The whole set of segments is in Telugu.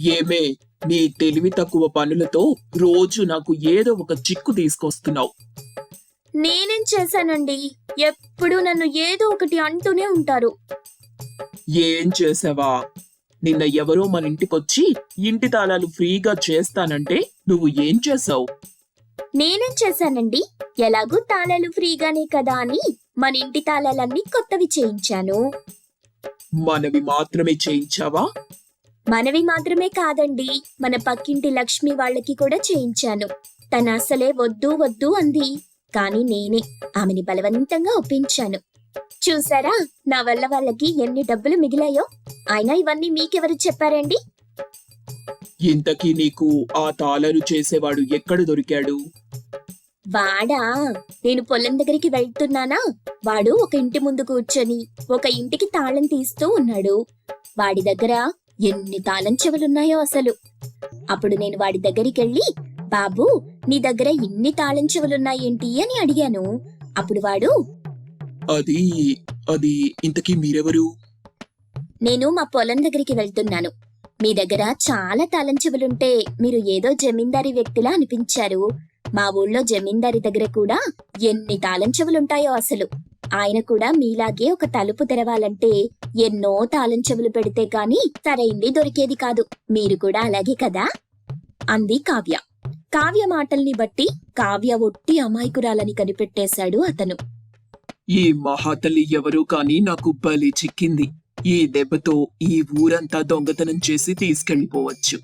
ఏమే నీ తెలివి తక్కువ పనులతో రోజు నాకు ఏదో ఒక చిక్కు తీసుకొస్తున్నావు. నేనేం చేశానండి? ఎప్పుడు నన్ను ఏదో ఒకటి అంటూనే ఉంటారు. ఏం చేసావా? నిన్న ఎవరో మన ఇంటికొచ్చి ఇంటి తాళాలు ఫ్రీగా చేస్తానంటే నువ్వు ఏం చేసావు? నేనేం చేశానండి? ఎలాగూ తాళాలు ఫ్రీగానే కదా అని మన ఇంటి తాళాలన్నీ కొత్తవి చేయించాను. మనవి మాత్రమే చేయించావా? మనవి మాత్రమే కాదండి మన పక్కింటి లక్ష్మి వాళ్ళకి కూడా చేయించాను. తన అసలే వద్దు వద్దు అంది. కానీ నేనే ఆమెని బలవంతంగా ఒప్పించాను. చూసారా నా వల్ల వాళ్ళకి ఎన్ని డబ్బులు మిగిలాయో? అయినా ఇవన్నీ మీకెవరు చెప్పారండి? ఇంతకీ నీకు ఆ తాళాలు చేసేవాడు ఎక్కడ దొరికాడు? వాడా నేను పొలం దగ్గరికి వెళ్తున్నానా? వాడు ఒక ఇంటి ముందు కూర్చొని ఒక ఇంటికి తాళం తీస్తూ ఉన్నాడు. వాడి దగ్గర ఎన్ని తాళం చెవులున్నాయో అసలు. అప్పుడు నేను వాడి దగ్గరికి వెళ్ళి బాబు నీ దగ్గర ఇన్ని తాళం చెవులున్నాయేంటి అని అడిగాను. అప్పుడు వాడు అది అది ఇంతకీ మీరెవరు? నేను మా పొలం దగ్గరికి వెళ్తున్నాను. మీ దగ్గర చాలా తాళం చెవులుంటే మీరు ఏదో జమీందారీ వ్యక్తిలా అనిపించారు. మా ఊళ్ళో జమీందారి దగ్గర కూడా ఎన్ని తాళం చెవులుంటాయో అసలు. ఆయన కూడా మీలాగే ఒక తలుపు తెరవాలంటే ఎన్నో తాళం చెవులు పెడితే కాని సరైంది దొరికేది కాదు. మీరు కూడా అలాగే కదా? అంది కావ్య. కావ్య మాటల్ని బట్టి కావ్య ఒట్టి అమాయకురాలని కనిపెట్టేశాడు అతను. ఈ మహాతల్లి ఎవరూ కాని నాకు బలి చిక్కింది. ఈ దెబ్బతో ఈ ఊరంతా దొంగతనం చేసి తీసుకెళ్ళిపోవచ్చు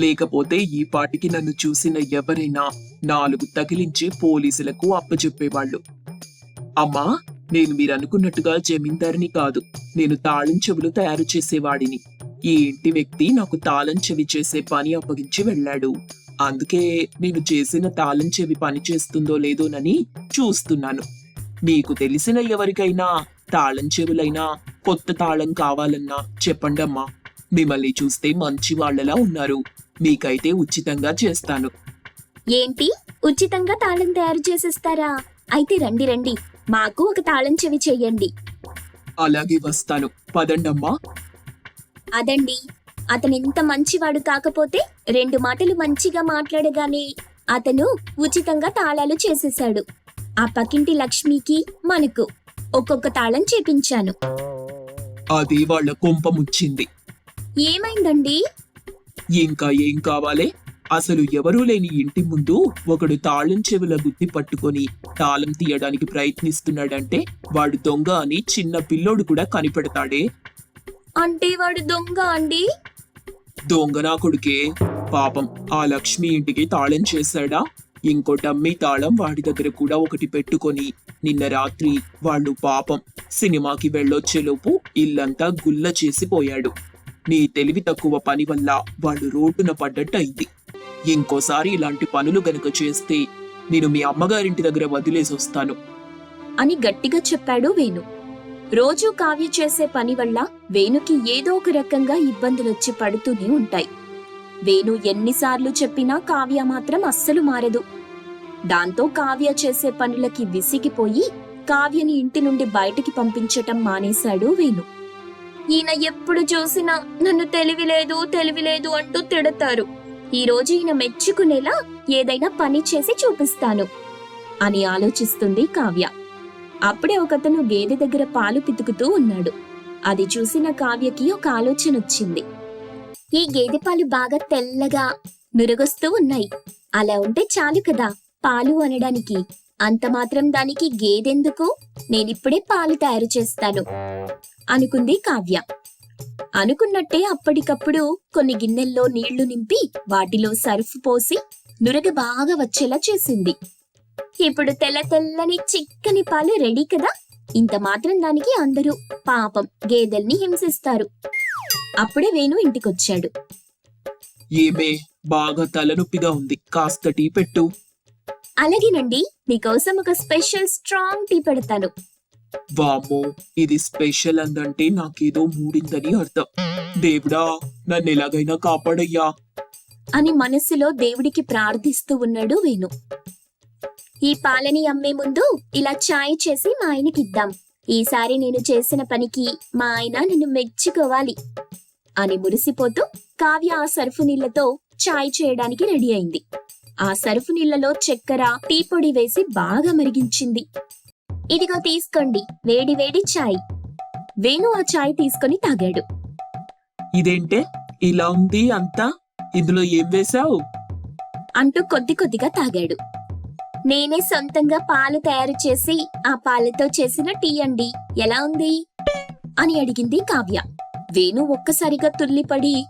లేకపోతే ఈ పాటికి నన్ను చూసిన ఎవరైనా నాలుగు తగిలించి పోలీసులకు అప్పచెప్పేవాళ్ళు అమ్మా నేను మీరు అనుకున్నట్టుగా జమీందారిని కాదు. నేను తాళం చెవులు తయారు చేసేవాడిని. ఈ ఇంటి వ్యక్తి నాకు తాళం చెవి చేసే పని అప్పగించి వెళ్ళాడు. అందుకే నేను చేసిన తాళం చెవి పని చేస్తుందో లేదోనని చూస్తున్నాను. మీకు తెలిసిన ఎవరికైనా తాళం చెవులైనా కొత్త తాళం కావాలన్నా చెప్పండమ్మా మిమ్మల్ని చూస్తే మంచి వాళ్ళలా ఉన్నారు. మీకైతే ఉచితంగా చేస్తాను. ఏంటి? ఉచితంగా తాళం తయారు చేసిస్తారా? అయితే రండి రండి. మాకు ఒక తాళం చెవి చెయ్యండి అలాగే వస్తాను. పదండమ్మా. అదండి. అతను ఇంత మంచివాడు కాకపోతే రెండు మాటలు మంచిగా మాట్లాడగానే అతను ఉచితంగా తాళాలు చేసేశాడు. ఆ పక్కింటి లక్ష్మికి మనకు ఒక్కొక్క తాళం చేపించాను. అది వాళ్ళ కొంప ముచ్చింది ఏమైందండి? ఇంకా ఏం కావాలే? అసలు ఎవరూ లేని ఇంటి ముందు ఒకడు తాళం చెవుల గుత్తి పట్టుకొని తాళం తీయడానికి ప్రయత్నిస్తున్నాడంటే వాడు దొంగ అని చిన్న పిల్లోడు కూడా కనిపెడతాడే. అంటే వాడు దొంగ అండి? దొంగ నా కొడుకే. పాపం ఆ లక్ష్మి ఇంటికి తాళం చేశాడా? ఇంకో డమ్మీ తాళం వాడి దగ్గర కూడా ఒకటి పెట్టుకొని నిన్న రాత్రి వాళ్ళు పాపం సినిమాకి వెళ్ళొచ్చేలోపు ఇల్లంతా గుల్ల చేసిపోయాడు. నీ తెలివి తక్కువ పని వల్ల వాళ్ళు రోడ్డున పడ్డట్టు అయింది ఇంకోసారి ఇలాంటి పనులు గనుక చేస్తే నేను మీ అమ్మగారింటి దగ్గర వదిలేసి వస్తాను. అని గట్టిగా చెప్పాడు వేణు. రోజూ కావ్య చేసే పని వల్ల వేణుకి ఏదో ఒక రకంగా ఇబ్బందులొచ్చి పడుతూనే ఉంటాయి. వేణు ఎన్నిసార్లు చెప్పినా కావ్య మాత్రం అస్సలు మారదు. దాంతో కావ్య చేసే పనులకి విసిగిపోయి కావ్యని ఇంటి నుండి బయటికి పంపించటం మానేశాడు వేణు. ఈయన ఎప్పుడు చూసినా నన్ను తెలివిలేదు తెలివిలేదు అంటూ తిడతారు. ఈ రోజు ఈయన మెచ్చుకునేలా ఏదైనా పని చేసి చూపిస్తాను అని ఆలోచిస్తుంది కావ్య. అప్పుడే ఒకతను గేదె దగ్గర పాలు పితుకుతూ ఉన్నాడు. అది చూసిన కావ్యకి ఒక ఆలోచన వచ్చింది. ఈ గేదె పాలు బాగా తెల్లగా నురగొస్తూ ఉన్నాయి. అలా ఉంటే చాలు కదా పాలు అనడానికి. అంత మాత్రం దానికి గేదెందుకు? నేనిప్పుడే పాలు తయారు చేస్తాను అనుకుంది కావ్య. అనుకున్నట్టే అప్పటికప్పుడు కొన్ని గిన్నెల్లో నీళ్ళు నింపి వాటిలో సర్ఫ్ పోసి నురగ బాగా వచ్చేలా చేసింది. ఇప్పుడు తెల్ల తెల్లని చిక్కని పాలు రెడీ కదా? ఇంత మాత్రం దానికి అందరూ పాపం గేదెల్ని హింసిస్తారు. అప్పుడే వేణు ఇంటికొచ్చాడు. ఏమే బాగా తలనొప్పిగా ఉంది. కాస్త టీ పెట్టు. అలాగేనండి మీకోసం ఒక స్పెషల్ స్ట్రాంగ్ టీ పెడతాను. వామో ఇది స్పెషల్ అందంటే నాకేదో మూడిందని అర్థం. దేవుడా నన్ను ఎలాగైనా కాపాడయ్యా. అని మనస్సులో దేవుడికి ప్రార్థిస్తూ ఉన్నాడు వేణు. ఈ పాలని అమ్మే ముందు ఇలా ఛాయ్ చేసి మా ఆయనకి ఇద్దాం. ఈసారి నేను చేసిన పనికి మా ఆయన నన్ను మెచ్చుకోవాలి అని మురిసిపోతూ కావ్య ఆ సర్ఫు నీళ్ళతో చాయ్ చేయడానికి రెడీ అయింది. ఆ సర్ఫు నీళ్ళలో చక్కెర టీ పొడి వేసి బాగా మరిగించింది. ఇదిగో తీసుకోండి వేడి వేడి చాయ్. వేణు ఆ చాయ్ తీసుకొని తాగాడు. ఇదేంటే? ఇలా ఉంది అంతా? ఇందులో ఏం వేశావు? అంటూ కొద్ది కొద్దిగా తాగాడు. నేనే సొంతంగా పాలు తయారు చేసి ఆ పాలతో చేసిన టీ అండి. ఎలా ఉంది? అని అడిగింది కావ్య. వేణు ఒక్కసారిగా తుల్లిపడి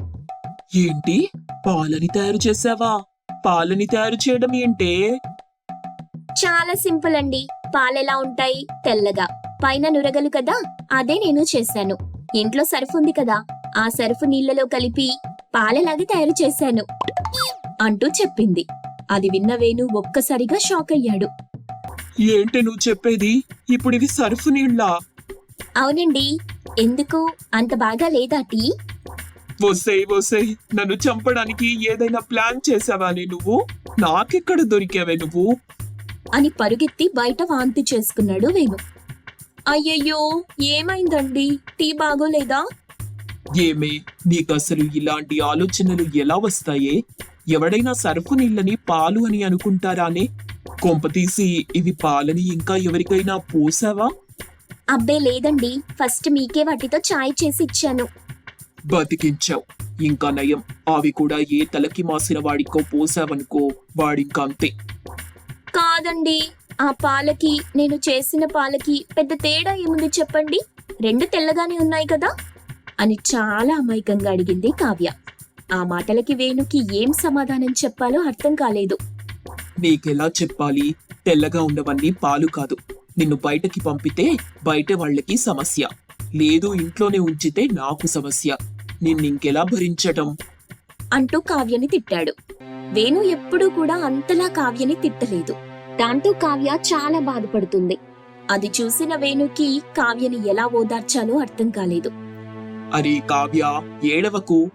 ఏంటి? పాలని తయారు చేసావా పాలని తయారు చేయడం ఏంటే? చాలా సింపుల్ అండి. పాలెలా ఉంటాయి? తెల్లగా. పైన నురగలు కదా? అదే నేను చేశాను. ఇంట్లో సర్ఫ్ ఉంది కదా? ఆ సర్ఫ్ నీళ్ళలో కలిపి పాలలాగా తయారు చేశాను. అంటూ చెప్పింది. అది విన్న వేణు ఒక్కసారిగా షాక్ అయ్యాడు. ఏంటి నువ్వు చెప్పేది? ఇప్పుడు ఇవి సర్ఫ్ నీళ్ళా? అవునండి. ఎందుకు? అంత బాగా లేదా టీ? వసేయ్ వసేయ్ నన్ను చంపడానికి ఏదైనా ప్లాన్ చేసావాని నువ్వు? నాకెక్కడ దొరికావే నువ్వు? అని పరుగెత్తి బయట వాంతి చేసుకున్నాడు వేణు. అయ్యయ్యో ఏమైందండి? టీ బాగోలేదా? ఏమే నీకసలు ఇలాంటి ఆలోచనలు ఎలా వస్తాయే? ఎవడైనా సరుకు నీళ్ళని పాలు అని అనుకుంటారానే? కొంపతీసి ఇవి పాలని ఇంకా ఎవరికైనా పోసావా? అబ్బే లేదండి. ఫస్ట్ మీకే వాటితో చాయ్ చేసి ఇచ్చాను. బతికించావు. ఇంకా నయం. అవి కూడా ఏ తలకి మాసిన వాడికో పోసావనుకో వాడింకా అంతే. కాదండి. ఆ పాలకి నేను చేసిన పాలకి పెద్ద తేడా ఏముంది చెప్పండి? రెండు తెల్లగానే ఉన్నాయి కదా? అని చాలా అమాయకంగా అడిగింది కావ్య. ఆ మాటలకి వేణుకి ఏం సమాధానం చెప్పాలో అర్థం కాలేదు. నీకెలా చెప్పాలి? తెల్లగా ఉన్నవన్నీ పాలు కాదు. నిన్ను బయటకి పంపితే బయట వాళ్ళకి సమస్య. లేదు ఇంట్లోనే ఉంచితే నాకు సమస్య. నిన్నింకెలా భరించటం? అంటూ కావ్యని తిట్టాడు. వేణు ఎప్పుడూ కూడా అంతలా కావ్యని తిట్టలేదు. దాంతో కావ్య చాలా బాధపడుతుంది. అది చూసిన వేణుకి కావ్యని ఎలా ఓదార్చాలో అర్థం కాలేదు. అరే కావ్య ఏడవకు.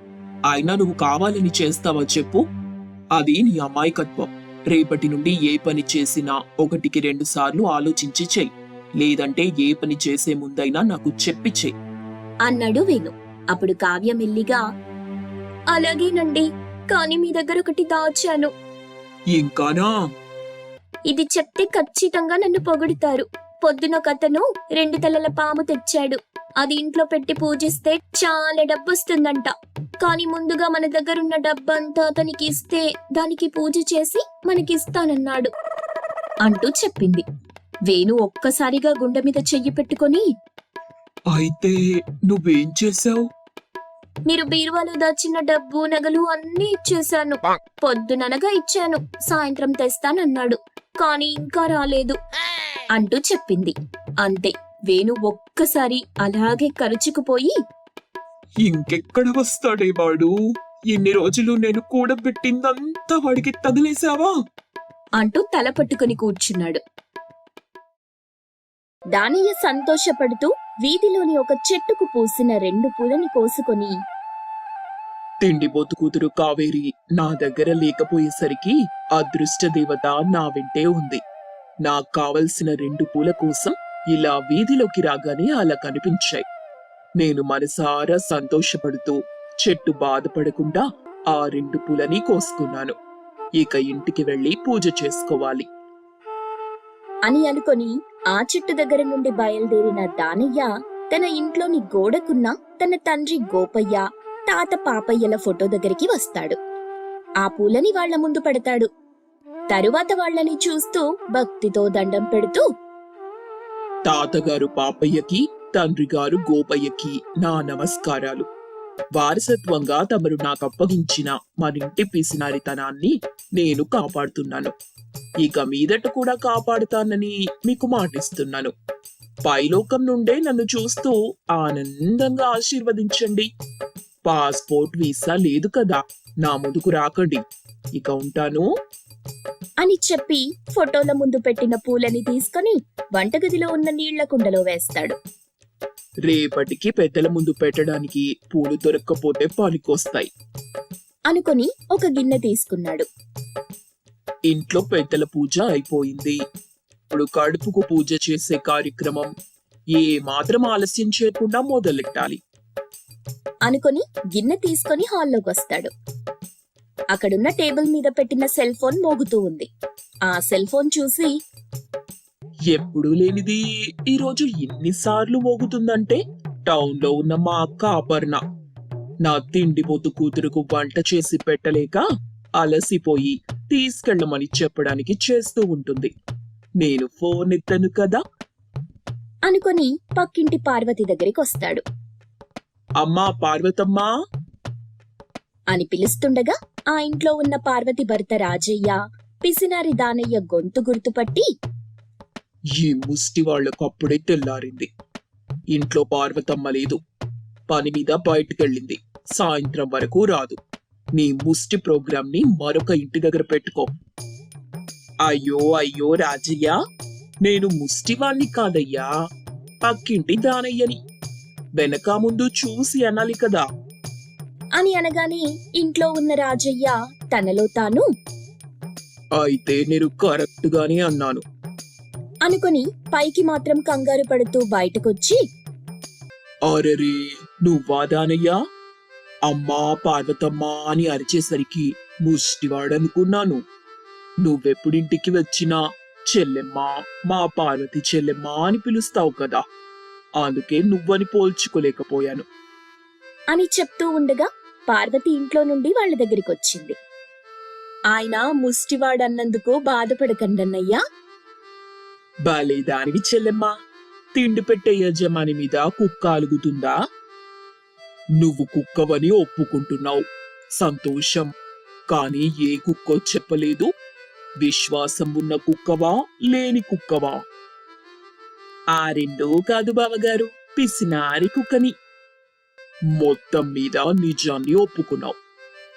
అయినా నువ్వు కావాలని చేస్తావా చెప్పు. అది నీ అమాయకత్వం. రేపటి నుండి ఏ పని చేసినా ఒకటికి రెండు సార్లు ఆలోచించి చెయ్యి. లేదంటే ఏ పని చేసే ముందైనా నాకు చెప్పి చెయ్యి. అన్నాడు వేణు. అప్పుడు కావ్య మెల్లిగా అలాగేనండి. కానీ మీ దగ్గర ఒకటి దాచాను. ఇంకానా? ఇది చెప్తే ఖచ్చితంగా నన్ను పొగుడుతారు. పొద్దున కథను రెండు తలల పాము తెచ్చాడు. అది ఇంట్లో పెట్టి పూజిస్తే చాలా డబ్బు వస్తుందంట కానీ ముందుగా మన దగ్గర ఉన్న డబ్బంతా అతనికి ఇస్తే దానికి పూజ చేసి మనకిస్తానన్నాడు. అంటూ చెప్పింది. వేణు ఒక్కసారిగా గుండె మీద చెయ్యి పెట్టుకొని అయితే నువ్వేం చేసావు మీరు బీరువాలో దాచిన డబ్బు నగలు అన్నీ ఇచ్చేశాను. పొద్దుననగా ఇచ్చాను. సాయంత్రం తెస్తానన్నాడు. కానీ ఇంకా రాలేదు. అంటూ చెప్పింది. అంతే. వేణు ఒక్కసారి అలాగే కరుచుకుపోయి ఇంకెక్కడ వస్తాడే వాడు? ఇన్ని రోజులు నేను కూడబెట్టిందంతా వాడికి తగిలేసావా అంటూ తల పట్టుకుని కూర్చున్నాడు. దానయ్య సంతోషపడుతూ వీధిలోని ఒక చెట్టుకు పూసిన రెండు పూలని కోసుకొని తిండిపోతు కూతురు కావేరి నా దగ్గర లేకపోయేసరికి అదృష్ట దేవత నా వెంటే ఉంది. నాకు కావలసిన రెండు పూల కోసం ఇలా వీధిలోకి రాగానే అలా కనిపించాయి. నేను మనసారా సంతోషపడుతూ చెట్టు బాధపడకుండా ఆ రెండు పూలని కోసుకున్నాను. ఇక ఇంటికి వెళ్ళి పూజ చేసుకోవాలి. అని అనుకొని ఆ చెట్టు దగ్గర నుండి బయలుదేరిన దానయ్య తన ఇంట్లోని గోడకున్న తన తండ్రి గోపయ్య తాత పాపయ్యల ఫోటో దగ్గరికి వస్తాడు. ఆ పూలని వాళ్ళ ముందు పెడతాడు. తరువాత వాళ్ళని చూస్తూ భక్తితో దండం పెడుతూ తాతగారు పాపయ్యకి తండ్రి గారు గోపయ్యకి నా నమస్కారాలు. వారసత్వంగా తమరు నాకు అప్పగించిన మరింటి పిసినారితనాన్ని నేను కాపాడుతున్నాను. ఇక మీదట కూడా కాపాడుతానని మీకు మాటిస్తున్నాను. పైలోకం నుండే నన్ను చూస్తూ ఆనందంగా ఆశీర్వదించండి. పాస్పోర్ట్ వీసా లేదు కదా నా ముందుకు రాకండి. ఇక ఉంటాను. అని చెప్పి ఫోటోల ముందు పెట్టిన పూలని తీసుకొని వంటగదిలో ఉన్న నీళ్ళ కుండలో వేస్తాడు. రేపటికి పెద్దల ముందు పెట్టడానికి పూలు దొరక్కపోతే పనికొస్తాయి అనుకొని ఒక గిన్నె తీసుకున్నాడు. ఇంట్లో పెద్దల పూజ అయిపోయింది. ఇప్పుడు కడుపుకు పూజ చేసే కార్యక్రమం ఏ మాత్రం ఆలస్యం చేయకుండా మొదలెట్టాలి. అనుకొని గిన్నె తీసుకొని హాల్లోకి వస్తాడు. అక్కడున్న టేబుల్ మీద పెట్టిన సెల్ ఫోన్ మోగుతూ ఉంది. ఆ సెల్ ఫోన్ చూసి ఎప్పుడూ లేనిది ఈరోజు ఎన్నిసార్లు మోగుతుందంటే టౌన్లో ఉన్న మా అక్క అపర్ణ. నా తిండిపోతు కూతురుకు వంట చేసి పెట్టలేక అలసిపోయి తీసుకెళ్ళమని చెప్పడానికి చేస్తూ ఉంటుంది. నేను ఫోన్ ఎత్తను కదా? అనుకొని పక్కింటి పార్వతి దగ్గరికి వస్తాడు. అమ్మా పార్వతమ్మా? అని పిలుస్తుండగా ఆ ఇంట్లో ఉన్న పార్వతి భర్త రాజయ్య పిసినారి దానయ్య గొంతు గుర్తుపట్టి ఈ ముష్టి వాళ్ళకు అప్పుడే తెల్లారింది. ఇంట్లో పార్వతమ్మ లేదు. పని మీద బయటికెళ్ళింది. సాయంత్రం వరకు రాదు. నీ ముష్టి ప్రోగ్రామ్ని మరొక ఇంటి దగ్గర పెట్టుకో. అయ్యో అయ్యో రాజయ్య నేను ముష్టివాణ్ణి కాదయ్యా. పక్కింటి దానయ్యని. వెనక ముందు చూసి అనాలి కదా. అని అనగానే ఇంట్లో ఉన్న రాజయ్య తనలో తాను అయితే నేను కరెక్ట్ గానే అన్నాను. అనుకొని పైకి మాత్రం కంగారు పడుతూ బయటకొచ్చి అరెరే నువ్వా దానయ్యా? అమ్మా పార్వతమ్మా అని అరిచేసరికి ముష్టివాడనుకున్నాను. నువ్వెప్పుడింటికి వచ్చినా చెల్లెమ్మా మా పార్వతి చెల్లెమ్మా అని పిలుస్తావు కదా. అందుకే నువ్వని పోల్చుకోలేకపోయాను. అని చెప్తూ ఉండగా పార్వతి ఇంట్లో నుండి వాళ్ళ దగ్గరికి వచ్చింది ఆయన ముష్టివాడన్నందుకు బాధపడకండన్నయ్యా. బాలే దానివి చెల్లెమ్మా తిండి పెట్టే యజమాని మీద కుక్క అలుగుతుందా? నువ్వు కుక్కవని ఒప్పుకుంటున్నావు. సంతోషం. కానీ ఏ కుక్కో చెప్పలేదు. విశ్వాసం ఉన్న కుక్కవా లేని కుక్కవా? ఆ రెండో కాదు బావగారు పిసినారి కుక్కని. మొత్తం మీద నిజాన్ని ఒప్పుకున్నావు.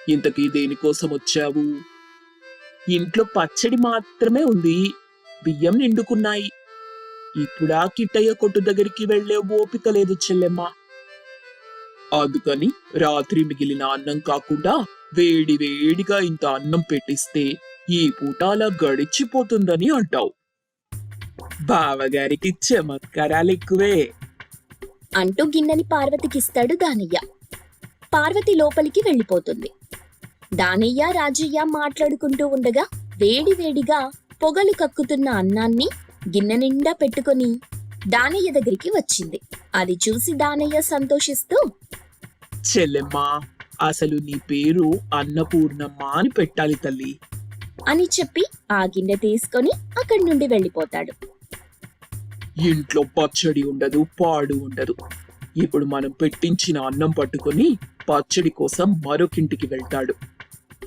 ఇంతకీ దేనికోసం వచ్చావు? ఇంట్లో పచ్చడి మాత్రమే ఉంది. బియ్యం నిండుకున్నాయి. ఇప్పుడా కిట్టయ్య కొట్టు దగ్గరికి వెళ్ళే ఓపిక లేదు చెల్లెమ్మ. అందుకని రాత్రి మిగిలిన అన్నం కాకుండా వేడి వేడిగా ఇంత అన్నం పెట్టిస్తే ఈ పూట అలా గడిచిపోతుందని అంటావు. బావగారికి చమత్కారాలు ఎక్కువే. అంటూ గిన్నెని పార్వతికిస్తాడు దానయ్య. పార్వతి లోపలికి వెళ్ళిపోతుంది. దానయ్య రాజయ్య మాట్లాడుకుంటూ ఉండగా వేడి వేడిగా పొగలు కక్కుతున్న అన్నాన్ని గిన్నె నిండా పెట్టుకొని దానయ్య దగ్గరికి వచ్చింది. అది చూసి దానయ్య సంతోషిస్తూ చెల్లెమ్మ అసలు నీ పేరు అన్నపూర్ణమ్మ అని పెట్టాలి తల్లి. అని చెప్పి ఆ గిన్నె తీసుకొని అక్కడి నుండి వెళ్ళిపోతాడు. ఇంట్లో పచ్చడి ఉండదు పాడు ఉండదు. ఇప్పుడు మనం పెట్టించిన అన్నం పట్టుకొని పచ్చడి కోసం మరొకింటికి వెళ్తాడు.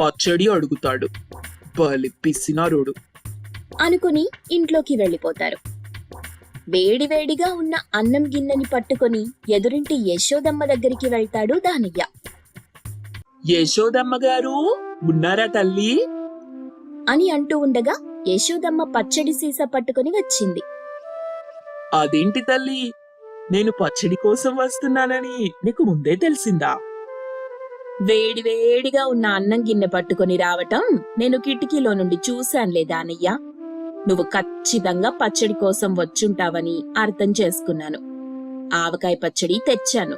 పచ్చడి అడుగుతాడు. బలి పిసినారోడు. అనుకుని ఇంట్లోకి వెళ్ళిపోతారు. వేడివేడిగా ఉన్న అన్నం గిన్నెని పట్టుకొని ఎదురింటి యశోదమ్మ దగ్గరికి వెళ్తాడు దానయ్య. యశోదమ్మ గారు ఉన్నారా తల్లి? అని అంటూ ఉండగా యశోదమ్మ పచ్చడి సీస పట్టుకొని వచ్చింది. అదేంటి తల్లి? నేను పచ్చడి కోసం వస్తున్నానని నీకు ముందే తెలిసిందా? వేడి వేడిగా ఉన్న అన్నం గిన్నె పట్టుకొని రావటం నేను కిటికీలో నుండి చూశానులే దానయ్య. నువ్వు ఖచ్చితంగా పచ్చడి కోసం వచ్చుంటావని అర్థం చేసుకున్నాను. ఆవకాయ పచ్చడి తెచ్చాను.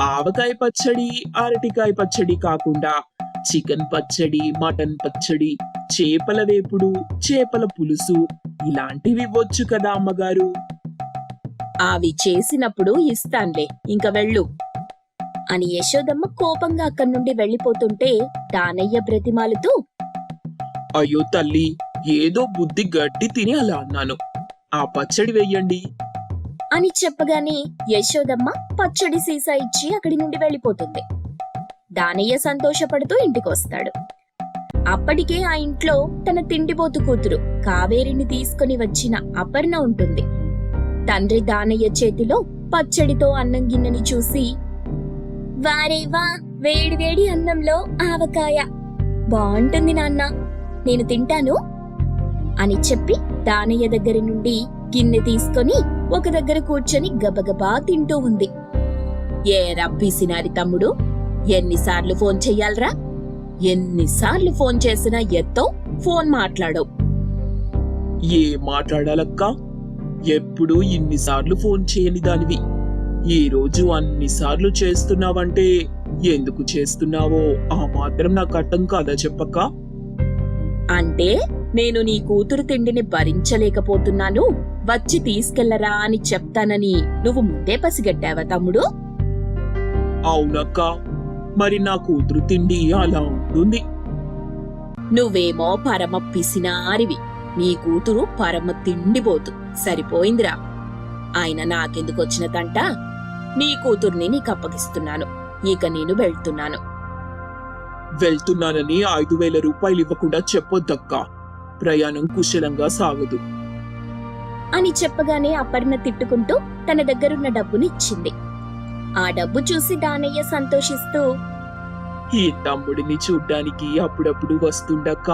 ఆవకాయ పచ్చడి అరటికాయ పచ్చడి కాకుండా చికెన్ పచ్చడి మటన్ పచ్చడి చేపల వేపుడు చేపల పులుసు ఇలాంటివి ఇవ్వచ్చు కదా అమ్మగారు. అవి చేసినప్పుడు ఇస్తాన్లే ఇంక వెళ్ళు. అని యశోదమ్మ కోపంగా అక్కడి నుండి వెళ్ళిపోతుంటే దానయ్య బ్రతిమాలుతూ అయ్యో తల్లి ఏదో బుద్ధి గడ్డి తిని అలా అన్నాను. ఆ పచ్చడి వెయ్యండి అని చెప్పగానే యశోదమ్మ పచ్చడి సీసా ఇచ్చి అక్కడి నుండి వెళ్ళిపోతుంది. దానయ్య సంతోషపడుతూ ఇంటికొస్తాడు. అప్పటికే ఆ ఇంట్లో తన తిండిపోతు కూతురు కావేరిని తీసుకుని వచ్చిన అపర్ణ ఉంటుంది. తండ్రి దానయ్య చేతిలో పచ్చడితో అన్నం గిన్నెని చూసి వారేవా వేడి వేడి అన్నంలో ఆవకాయ. బాగుంటుంది నాన్న నేను తింటాను. అని చెప్పి దానయ్య దగ్గర నుండి గిన్నె తీసుకొని ఒక దగ్గర కూర్చొని గబగబా తింటూ ఉంది. ఏ రబ్బీసినారి తమ్ముడు ఎన్నిసార్లు ఫోన్ చెయ్యాలరా? ఎన్నిసార్లు ఫోన్ చేసినా ఎత్తో ఫోన్ మాట్లాడవు. ఏ మాట్లాడాలక్క? ఎప్పుడు ఇన్నిసార్లు ఫోన్ చేయని దానివి. ఈ రోజు అన్నిసార్లు చేస్తున్నావంటే ఎందుకు చేస్తున్నావో ఆ మాత్రం నాకు అర్థం కాదా చెప్పక్క? అంటే నేను నీ కూతురు తిండిని భరించలేకపోతున్నాను. వచ్చి తీసుకెళ్ళరా అని చెప్తానని నువ్వు ముందే పసిగట్టావా తమ్ముడు? అవునక్క మరి నా కూతురు తిండి అలా ఉంటుంది. నువ్వేమో పరమ పిసినారివి. నీ కూతురు పరమ తిండిపోతు సరిపోయిందిరా. ఆయన నాకెందుకొచ్చిన తంట నీ కూతుర్ని నీకు అప్పగిస్తున్నాను. ఇక నేను వెళ్తున్నాను. వెళ్తున్నానని ఐదు వేల రూపాయలు ఇవ్వకుండా చెప్పొద్దక్క. ప్రయాణం కుశలంగా సాగదు. అని చెప్పగానే అపర్ణ తిట్టుకుంటూ తన దగ్గరున్న డబ్బుని ఇచ్చింది ఆ డబ్బు చూసి దానయ్య సంతోషిస్తూ ఈ తమ్ముడిని చూడ్డానికి అప్పుడప్పుడు వస్తుండక్క.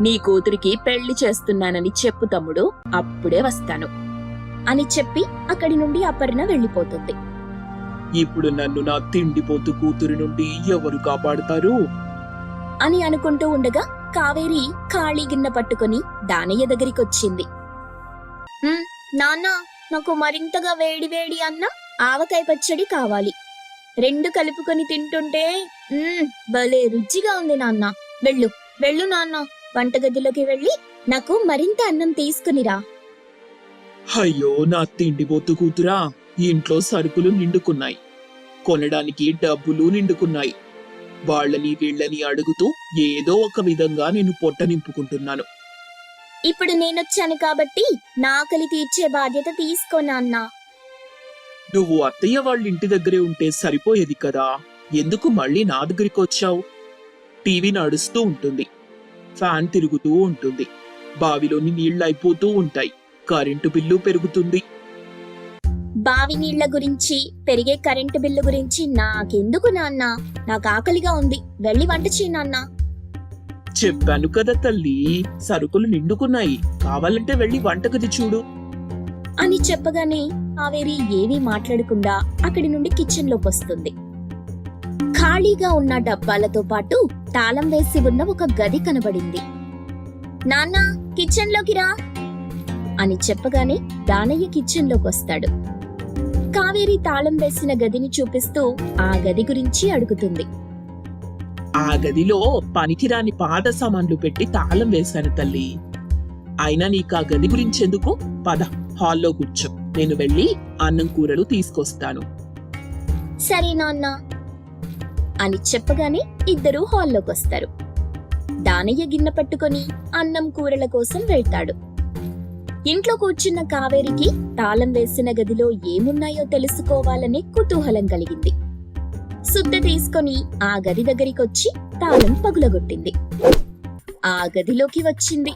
నీ కూతురికి పెళ్ళి చేస్తున్నానని చెప్పు తమ్ముడు అప్పుడే వస్తాను. అని చెప్పి అక్కడి నుండి అపర్ణ వెళ్ళిపోతుంది. ఇప్పుడు నన్ను నా తిండిపోతు కూతురు నుండి ఎవరు కాపాడుతారు? అని అనుకుంటూ ఉండగా కావేరి ఖాళీ గిన్నె పట్టుకుని దానయ్య దగ్గరికొచ్చింది. నాన్న నాకు మరింతగా వేడి వేడి అన్న ఆవకాయ పచ్చడి కావాలి. రెండు కలుపుకొని తింటుంటే భలే రుచిగా ఉంది నాన్న. వెళ్ళు వెళ్ళు నాన్న. వంటగదిలోకి వెళ్ళి నాకు మరింత అన్నం తీసుకునిరా. అయ్యో నా తిండిపోతు కూతురా. ఇంట్లో సరుకులు నిండుకున్నాయి. కొనడానికి డబ్బులు నిండుకున్నాయి. వాళ్ళని వీళ్ళని అడుగుతూ ఏదో ఒక విధంగా నేను పొట్ట నింపుకుంటున్నాను. ఇప్పుడు నేనొచ్చాను కాబట్టి నా ఆకలి తీర్చే బాధ్యత తీసుకో నాన్నా. నువ్వు అత్తయ్య వాళ్ళ ఇంటి దగ్గరే ఉంటే సరిపోయేది కదా. ఎందుకు మళ్ళీ నా దగ్గరికి వచ్చావు? టీవీ నడుస్తూ ఉంటుంది. ఫ్యాన్ తిరుగుతూ ఉంటుంది. బావిలోని నీళ్ళు అయిపోతూ ఉంటాయి. కరెంటు బిల్లు పెరుగుతుంది. బావి నీళ్ళ గురించి పెరిగే కరెంటు బిల్లు గురించి నాకెందుకు నాన్న? నాకు ఆకలిగా ఉంది. వెళ్ళి వంట చేయి నాన్న. చెప్పాను కదా తల్లి సరుకులు నిండుకున్నాయి. కావాలంటే వెళ్ళి వంటగది చూడు. అని చెప్పగానే కావేరి ఏమీ మాట్లాడకుండా అక్కడి నుండి కిచెన్లోకి వస్తుంది ఖాళీగా ఉన్న డబ్బాలతో పాటు తాళం వేసి ఉన్న ఒక గది కనబడింది. నాన్న కిచెన్లోకి రా అని చెప్పగానే దానయ్య కిచెన్లోకి వస్తాడు కావేరి తాళం వేసిన గదిని చూపిస్తూ ఆ గది గురించి అడుగుతుంది. ఆ గదిలో పనికిరాని పాత సామాన్లు పెట్టి తాళం వేశాను తల్లి. అయినా నీకు ఆ గది గురించి ఎందుకు? పద హాల్లో కూర్చో. నేను వెళ్ళి అన్నం కూరలు తీసుకొస్తాను. సరే నాన్న అని చెప్పగానే ఇద్దరూ హాల్లోకి వస్తారు దానయ్య గిన్నె పట్టుకొని అన్నం కూరల కోసం వెళ్తాడు. ఇంట్లో కూర్చున్న కావేరికి తాళం వేసిన గదిలో ఏమున్నాయో తెలుసుకోవాలనే కుతూహలం కలిగింది. సుద్ద తీసుకొని ఆ గది దగ్గరికొచ్చి తాళం పగులగొట్టింది. ఆ గదిలోకి వచ్చింది.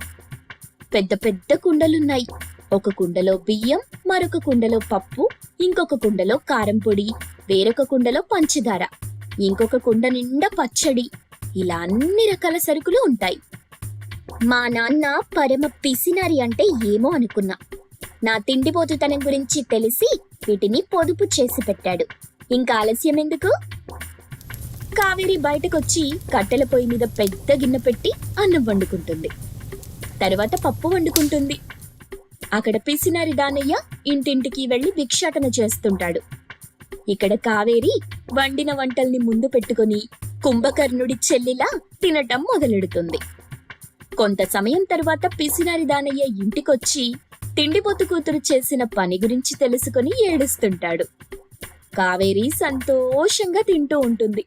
పెద్ద పెద్ద కుండలున్నాయి. ఒక కుండలో బియ్యం మరొక కుండలో పప్పు ఇంకొక కుండలో కారం పొడి వేరొక కుండలో పంచదార ఇంకొక కుండ నిండా పచ్చడి. ఇలా అన్ని రకాల సరుకులు ఉంటాయి. మా నాన్న పరమ పిసినారి అంటే ఏమో అనుకున్నా. నా తిండిపోతుతనం గురించి తెలిసి వీటిని పొదుపు చేసి పెట్టాడు. ఇంకా ఆలస్యం ఎందుకు? కావేరి బయటకొచ్చి కట్టెల పొయ్యి మీద పెద్ద గిన్నె పెట్టి అన్నం వండుకుంటుంది. తర్వాత పప్పు వండుకుంటుంది. అక్కడ పిసినారి దానయ్య ఇంటింటికి వెళ్ళి భిక్షాటన చేస్తుంటాడు. ఇక్కడ కావేరి వండిన వంటల్ని ముందు పెట్టుకొని కుంభకర్ణుడి చెల్లిలా తినటం మొదలెడుతుంది. కొంత సమయం తర్వాత పిసినారి దానయ్య ఇంటికొచ్చి తిండిపోతు కూతురు చేసిన పని గురించి తెలుసుకొని ఏడుస్తుంటాడు. కావేరి సంతోషంగా తింటూ ఉంటుంది.